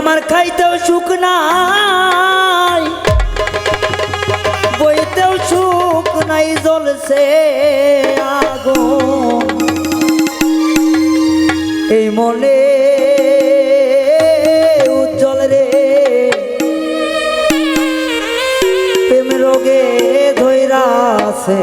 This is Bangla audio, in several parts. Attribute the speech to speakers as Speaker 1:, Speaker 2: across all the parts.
Speaker 1: আমার খাইতেও সুখ নাই, বইতেও সুখ নাই জলছে আগো এই মনে উজ্জ্বল রে, প্রেম আছে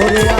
Speaker 1: ওরে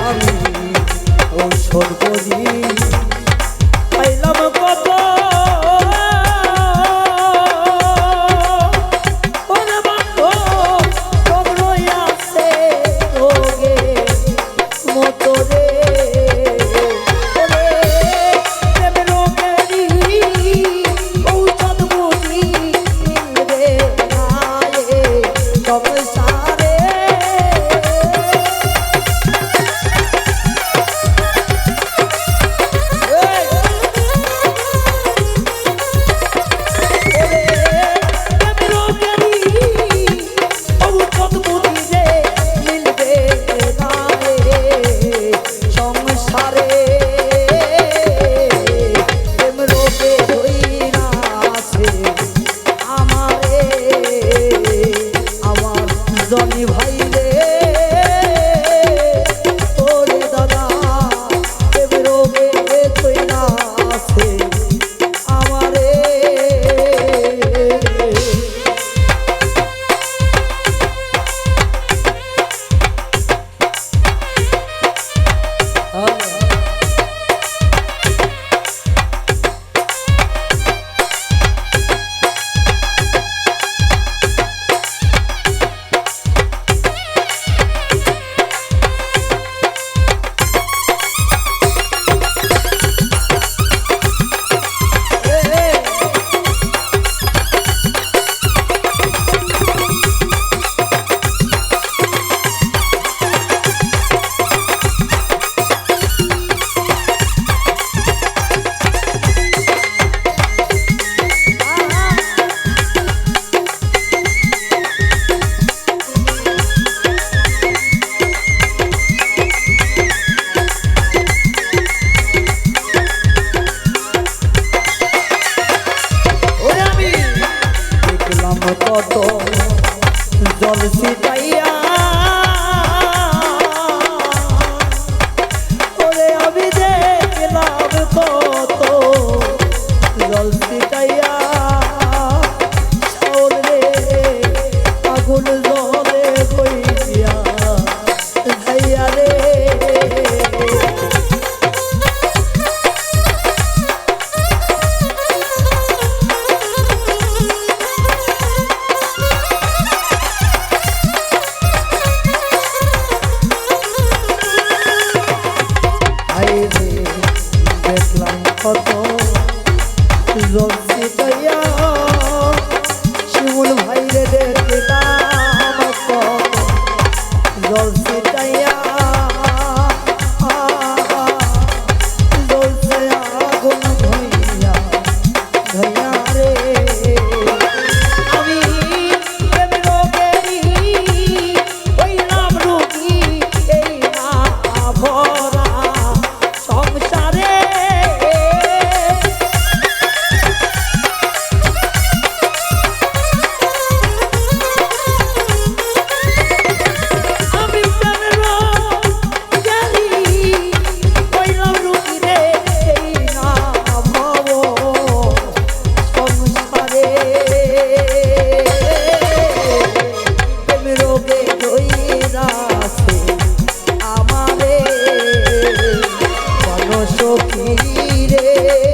Speaker 1: ফুল জলে কইয়া ভাইয়া রে। দেখলাম কত জলসি তৈয়া রে